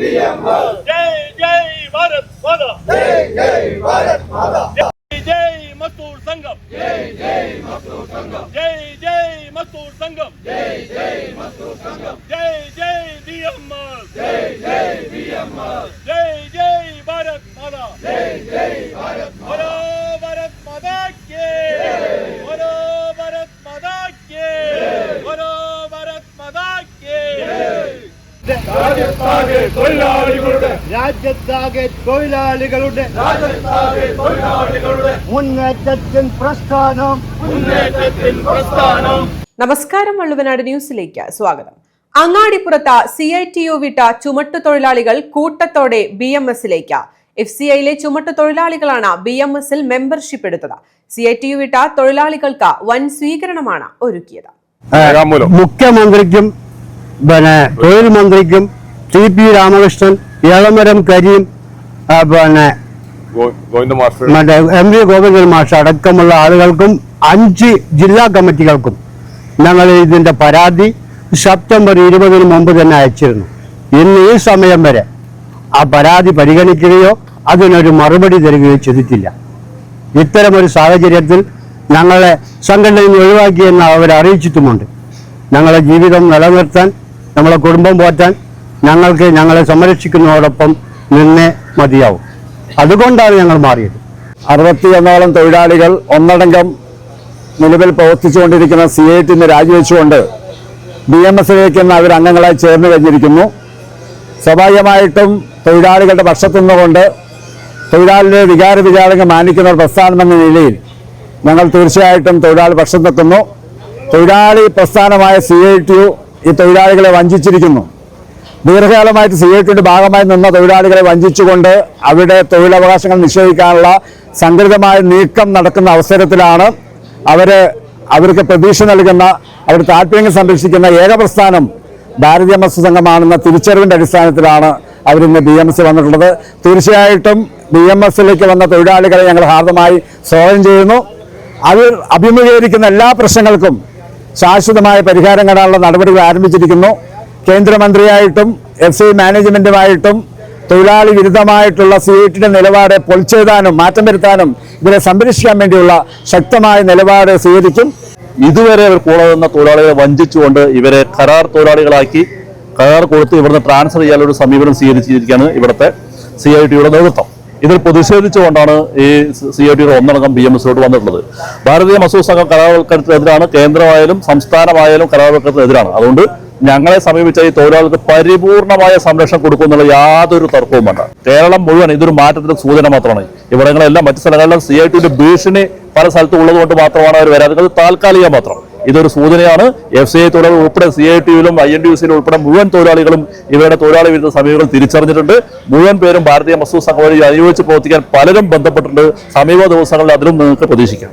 Diyemez. Jai Jai Bharat Mata. Jai Jai Bharat Mata. Jai Jai Mazdoor Sangam. Jai Jai Mazdoor Sangam. Jai Jai Mazdoor Sangam. Jai Jai Mazdoor Sangam. Jai Jai Diyemez. Jai Jai Diyemez. Jai Jai Bharat Mata. Jai Jai Bharat Mata. Bharat Bharat Mata ki. Bharat Bharat Mata ki. Bharat Bharat Mata ki. Jai Jai Bharat തൊഴിലാളികളുടെ രാജ്യത്താകെ തൊഴിലാളികളുടെ രാജ്യത്താകെ തൊഴിലാളികളുടെ മുന്നേറ്റത്തിൻ പ്രസ്ഥാനം. മുന്നേറ്റത്തിൻ പ്രസ്ഥാനം. നമസ്കാരം വള്ളുവനാട് ന്യൂസിലേക്ക് സ്വാഗതം. അങ്ങാടിപ്പുറത്ത് C I T U വിട്ട ചുമട്ടു തൊഴിലാളികൾ കൂട്ടത്തോടെ ബി എം എസിലേക്ക് എഫ് സി ഐയിലെ ചുമട്ടു തൊഴിലാളികളാണ് ബി എം എസിൽ മെമ്പർഷിപ്പ് എടുത്തത്. സി ഐ ടി യു വിട്ട തൊഴിലാളികൾക്ക് വൻ സ്വീകരണമാണ് ഒരുക്കിയത്. മുഖ്യമന്ത്രിക്കും പിന്നെ തൊഴിൽ മന്ത്രിക്കും ടി പി രാമകൃഷ്ണൻ ഇളമരം കരീം പിന്നെ മറ്റേ എം വി ഗോവിന്ദൻ മാഷ് അടക്കമുള്ള ആളുകൾക്കും അഞ്ച് ജില്ലാ കമ്മിറ്റികൾക്കും ഞങ്ങൾ ഇതിന്റെ പരാതി സെപ്റ്റംബർ ഇരുപതിന് മുമ്പ് തന്നെ അയച്ചിരുന്നു. ഇന്ന് ഈ സമയം വരെ ആ പരാതി പരിഗണിക്കുകയോ അതിനൊരു മറുപടി തരികയോ ചെയ്തിട്ടില്ല. ഇത്തരമൊരു സാഹചര്യത്തിൽ ഞങ്ങളെ സംഘടനയിൽ നിന്ന് ഒഴിവാക്കിയെന്ന് അവർ അറിയിച്ചിട്ടുമുണ്ട് ഞങ്ങളെ ജീവിതം നിലനിർത്താൻ നമ്മളെ കുടുംബം പോറ്റാൻ ഞങ്ങൾക്ക് ഞങ്ങളെ സംരക്ഷിക്കുന്നതോടൊപ്പം നിന്നേ മതിയാവും. അതുകൊണ്ടാണ് ഞങ്ങൾ മാറിയത്. അറുപത്തിയൊന്നോളം തൊഴിലാളികൾ ഒന്നടങ്കം നിലവിൽ പ്രവർത്തിച്ചുകൊണ്ടിരിക്കുന്ന സി ഐ ടി രാജിവെച്ചുകൊണ്ട് ബി എം എസിലേക്ക് അവർ അംഗങ്ങളായി ചേർന്ന് കഴിഞ്ഞിരിക്കുന്നു. സ്വാഭാവികമായിട്ടും തൊഴിലാളികളുടെ പക്ഷത്തു നിന്നുകൊണ്ട് തൊഴിലാളിയുടെ വികാര വിചാരങ്ങൾ മാനിക്കുന്ന ഒരു പ്രസ്ഥാനമെന്ന നിലയിൽ ഞങ്ങൾ തീർച്ചയായിട്ടും തൊഴിലാളി പക്ഷം നിൽക്കുന്നു തൊഴിലാളി പ്രസ്ഥാനമായ സി ഐ ടി യു ഈ തൊഴിലാളികളെ വഞ്ചിച്ചിരിക്കുന്നു. ദീർഘകാലമായിട്ട് സി ഭാഗമായി നിന്ന തൊഴിലാളികളെ വഞ്ചിച്ചുകൊണ്ട് അവിടെ തൊഴിലവകാശങ്ങൾ നിഷേധിക്കാനുള്ള സംഘടിതമായ നീക്കം നടക്കുന്ന അവസരത്തിലാണ് അവർ അവർക്ക് പ്രതീക്ഷ നൽകുന്ന അവർ താല്പര്യങ്ങൾ സംരക്ഷിക്കുന്ന ഏക പ്രസ്ഥാനം ഭാരതീയ മത്സ്യ സംഘമാണെന്ന തിരിച്ചറിവിന്റെ അടിസ്ഥാനത്തിലാണ് അവരിന്ന് ബി എം എസ് വന്നിട്ടുള്ളത്. തീർച്ചയായിട്ടും ബി എം എസിലേക്ക് വന്ന തൊഴിലാളികളെ ഞങ്ങൾ ഹാർദമായി സ്വാഗതം ചെയ്യുന്നു. അവർ അഭിമുഖീകരിക്കുന്ന എല്ലാ പ്രശ്നങ്ങൾക്കും ശാശ്വതമായ പരിഹാരം കാണാനുള്ള നടപടികൾ ആരംഭിച്ചിരിക്കുന്നു. കേന്ദ്രമന്ത്രിയായിട്ടും എഫ് സി മാനേജ്മെന്റുമായിട്ടും തൊഴിലാളി വിരുദ്ധമായിട്ടുള്ള സി ഐ ടിയുടെ നിലപാട് പൊളിച്ചെഴുതാനും മാറ്റം വരുത്താനും ഇവരെ സംരക്ഷിക്കാൻ വേണ്ടിയുള്ള ശക്തമായ നിലപാട് സ്വീകരിക്കും. ഇതുവരെ അവർ കൂടെ നിന്ന തൊഴിലാളികളെ വഞ്ചിച്ചുകൊണ്ട് ഇവരെ കരാർ തൊഴിലാളികളാക്കി കരാർ കൊടുത്ത് ഇവിടുന്ന് ട്രാൻസ്ഫർ ചെയ്യാനുള്ള സമീപനം സ്വീകരിച്ചിരിക്കുകയാണ് ഇവിടുത്തെ സി ഐ ടിയുടെ നേതൃത്വം. ഇതിൽ പ്രതിഷേധിച്ചുകൊണ്ടാണ് ഈ സി ഐ ടിയുടെ ഒന്നടങ്കം ബി എം എസിലോട്ട് വന്നിട്ടുള്ളത്. ഭാരതീയ മസൂർ സംഘം കരാർവൽക്കരണത്തിനെതിരാണ് കേന്ദ്രമായാലും സംസ്ഥാനമായാലും കരാർവൽക്കരണത്തിനെതിരാണ് അതുകൊണ്ട് ഞങ്ങളെ സമീപിച്ച ഈ തൊഴിലാളികൾക്ക് പരിപൂർണമായ സംരക്ഷണം കൊടുക്കുന്നുള്ള യാതൊരു തർക്കവും വേണ്ട. കേരളം മുഴുവൻ ഇതൊരു മാറ്റത്തിന്റെ സൂചന മാത്രമാണ്. ഇവിടങ്ങളെല്ലാം മറ്റു സ്ഥലങ്ങളിലും സി ഐ ടിയുടെ ഭീഷണി പല സ്ഥലത്തും ഉള്ളതുകൊണ്ട് മാത്രമാണ് അവർ വരാത്തത് താൽക്കാലികം മാത്രം. ഇതൊരു സൂചനയാണ്. എഫ് സി ഐ തൊഴിലാളികൾ ഉൾപ്പെടെ സി ഐ ടിയിലും ഐ എൻ ഡി യു സിയിലും ഉൾപ്പെടെ മുഴുവൻ തൊഴിലാളികളും ഇവരുടെ തൊഴിലാളി വിരുദ്ധ സമീപങ്ങൾ തിരിച്ചറിഞ്ഞിട്ടുണ്ട്. മുഴുവൻ പേരും ഭാരതീയ മസ്തു സംഘം വഴി അനുയോജിച്ച് പ്രവർത്തിക്കാൻ പലരും ബന്ധപ്പെട്ടിട്ടുണ്ട്. സമീപ ദിവസങ്ങളിൽ അതിലും നിങ്ങൾക്ക് പ്രതീക്ഷിക്കാം.